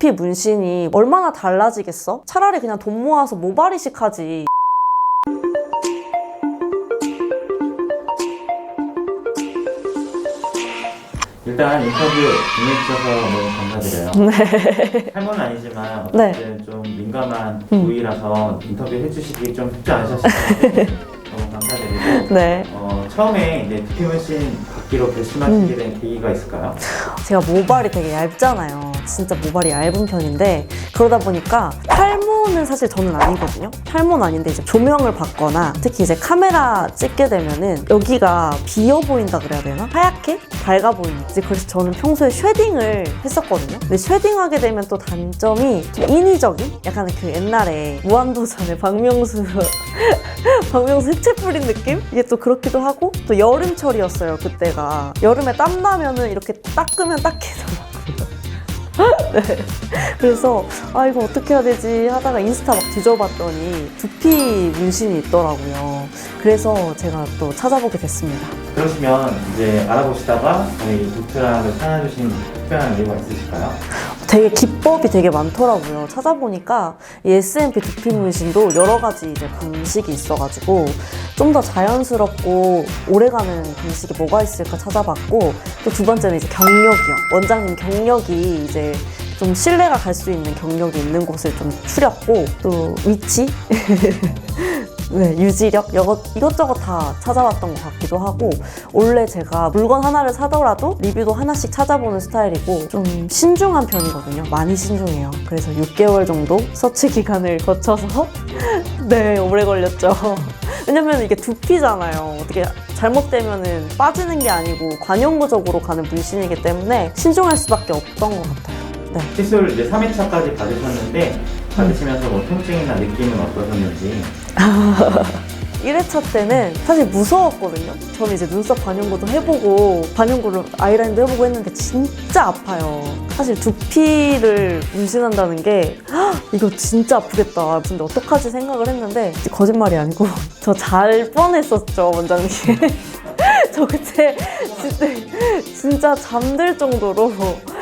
피 문신이 얼마나 달라지겠어? 차라리 그냥 돈 모아서 모발 이식 하지. 일단 인터뷰 응해주셔서 너무 감사드려요. 탈모는 아니지만 네. 어쨌든 좀 민감한 음. 부위라서 인터뷰 해주시기 좀 쉽지 않으셨을 것 같아요. 너무 감사드리고 네. 어, 처음에 이제 두피 문신 받기로 결심하시게 된 계기가 있을까요? 제가 모발이 되게 얇잖아요. 진짜 모발이 얇은 편인데 그러다 보니까 탈모는 사실 저는 아니거든요. 탈모는 아닌데 이제 조명을 받거나 특히 이제 카메라 찍게 되면은 여기가 비어 보인다 그래야 되나? 하얗게 밝아 보이는. 이제 그래서 저는 평소에 쉐딩을 했었거든요. 근데 쉐딩하게 되면 또 단점이 좀 인위적인? 약간 그 옛날에 무한도전의 박명수 박명수 흑채 뿌린 느낌? 이게 또 그렇기도 하고 또 여름철이었어요 그때가 여름에 땀 나면은 이렇게 닦으면 닦이더라고요 네. 그래서 아 이거 어떻게 해야 되지 하다가 인스타 막 뒤져봤더니 두피 문신이 있더라고요 그래서 제가 또 찾아보게 됐습니다 그러시면 이제 알아보시다가 저희 도트락을 찾아주신 특별한 이유가 있으실까요? 되게 기법이 되게 많더라고요. 찾아보니까 이 SMP 두피 문신도 여러 가지 이제 방식이 있어가지고 좀 더 자연스럽고 오래가는 방식이 뭐가 있을까 찾아봤고 또 두 번째는 이제 경력이요. 원장님 경력이 이제 좀 신뢰가 갈 수 있는 경력이 있는 곳을 좀 추렸고 또 위치 네, 유지력 이것, 이것저것 다 찾아봤던 것 같기도 하고 원래 제가 물건 하나를 사더라도 리뷰도 하나씩 찾아보는 스타일이고 좀 신중한 편이거든요. 많이 신중해요. 그래서 6개월 정도 서치 기간을 거쳐서 네 오래 걸렸죠. 왜냐면 이게 두피잖아요. 어떻게 잘못되면은 빠지는 게 아니고 관용구적으로 가는 문신이기 때문에 신중할 수밖에 없던 것 같아요. 네. 시술 이제 3회차까지 받으셨는데 받으시면서 뭐 통증이나 느낌은 어떠셨는지 1회차 때는 사실 무서웠거든요. 저는 이제 눈썹 반영구도 해보고 반영구를 아이라인도 해보고 했는데 진짜 아파요. 사실 두피를 문신한다는 게 "헉, 이거 진짜 아프겠다. 근데 어떡하지 생각을 했는데 거짓말이 아니고 저 잘 뻔했었죠 원장님. 저 그때 진짜, 진짜 잠들 정도로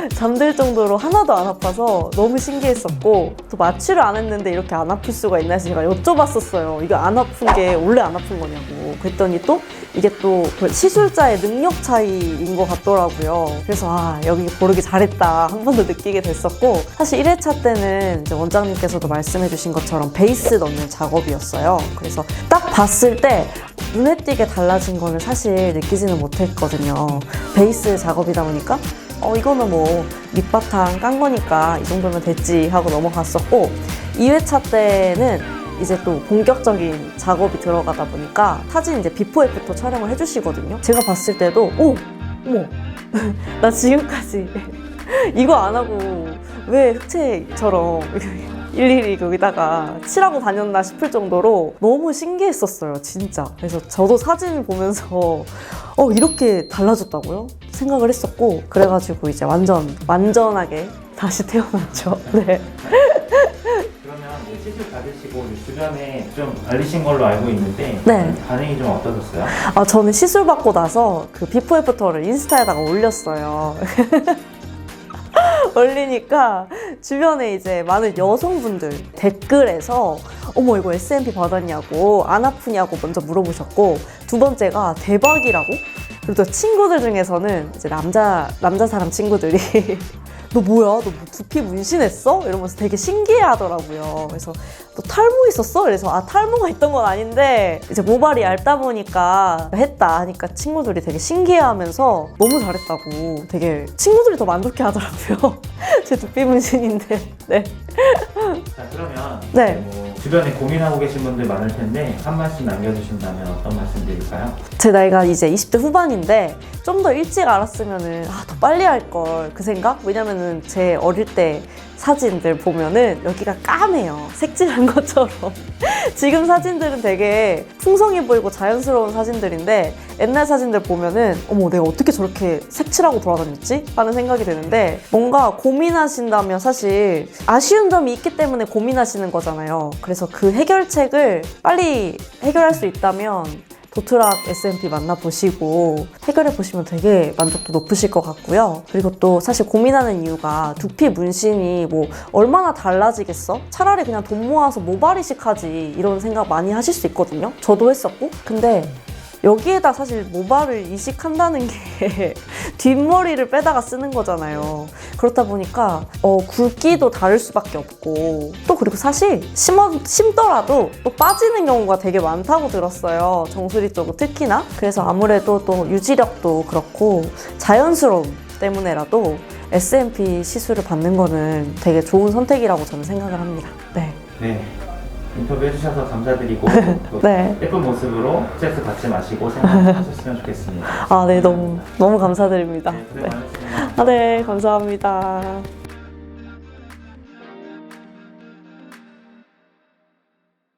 잠들 정도로 하나도 안 아파서 너무 신기했었고 또 마취를 안 했는데 이렇게 안 아플 수가 있나 해서 제가 여쭤봤었어요. 이거 안 아픈 게 원래 안 아픈 거냐고. 그랬더니 또 이게 또그 시술자의 능력 차이인 것 같더라고요. 그래서 아 여기 고르기 잘했다 한 번 더 느끼게 됐었고 사실 1회차 때는 원장님께서도 말씀해주신 것처럼 베이스 넣는 작업이었어요. 그래서 딱 봤을 때 눈에 띄게 달라진 거는 사실 느끼지는 못했거든요. 베이스 작업이다 보니까 어 이거는 뭐 밑바탕 깐 거니까 이 정도면 됐지 하고 넘어갔었고 2회차 때는 이제 또 본격적인 작업이 들어가다 보니까 사진 이제 비포 애프터 촬영을 해주시거든요. 제가 봤을 때도 오 어머 나 지금까지 이거 안 하고 왜 흑채처럼 일일이 거기다가 칠하고 다녔나 싶을 정도로 너무 신기했었어요, 진짜. 그래서 저도 사진 보면서 어, 이렇게 달라졌다고요? 생각을 했었고, 그래가지고 이제 완전, 완전하게 다시 태어났죠. 네. 그러면 이제 시술 받으시고 이제 주변에 좀 알리신 걸로 알고 있는데 네. 반응이 좀 어떠셨어요? 아, 저는 시술 받고 나서 그 비포 애프터를 인스타에다가 올렸어요. 올리니까 주변에 이제 많은 여성분들 댓글에서 어머 이거 SMP 받았냐고 안 아프냐고 먼저 물어보셨고 두 번째가 대박이라고? 그리고 또 친구들 중에서는 이제 남자 남자 사람 친구들이 너 뭐야? 너뭐 두피 문신했어? 이러면서 되게 신기해하더라고요. 그래서 너 탈모 있었어? 그래서 아 탈모가 있던 건 아닌데 이제 모발이 얇다 보니까 했다 하니까 친구들이 되게 신기해하면서 너무 잘했다고 되게 친구들이 더 만족해 하더라고요 제 두피 문신인데 네. 자 그러면 네. 뭐 주변에 고민하고 계신 분들 많을 텐데 한 말씀 남겨주신다면 어떤 말씀 드릴까요? 제 나이가 이제 20대 후반인데 좀 더 일찍 알았으면은 아, 더 빨리 할 걸 그 생각? 왜냐면은 제 어릴 때 사진들 보면은 여기가 까매요. 색칠한 것처럼. 지금 사진들은 되게 풍성해 보이고 자연스러운 사진들인데 옛날 사진들 보면은 어머 내가 어떻게 저렇게 색칠하고 돌아다녔지? 하는 생각이 드는데 뭔가 고민하신다면 사실 아쉬운 점이 있기 때문에 고민하시는 거잖아요. 그래서 그 해결책을 빨리 해결할 수 있다면 도트락 SMP 만나보시고 해결해 보시면 되게 만족도 높으실 것 같고요. 그리고 또 사실 고민하는 이유가 두피 문신이 뭐 얼마나 달라지겠어? 차라리 그냥 돈 모아서 모발이식 하지 이런 생각 많이 하실 수 있거든요. 저도 했었고. 근데 여기에다 사실 모발을 이식한다는 게 뒷머리를 빼다가 쓰는 거잖아요. 그렇다 보니까 어, 굵기도 다를 수밖에 없고 또 그리고 사실 심어, 심더라도 또 빠지는 경우가 되게 많다고 들었어요. 정수리 쪽은 특히나. 그래서 아무래도 또 유지력도 그렇고 자연스러움 때문에라도 SMP 시술을 받는 거는 되게 좋은 선택이라고 저는 생각을 합니다. 네. 네. 인터뷰 해주셔서 감사드리고 또 네. 예쁜 모습으로 스트레스 받지 마시고 생활하셨으면 좋겠습니다. 아, 네. 너무, 너무 감사드립니다. 네, 고생 네. 많으셨습니다. 아, 네. 감사합니다.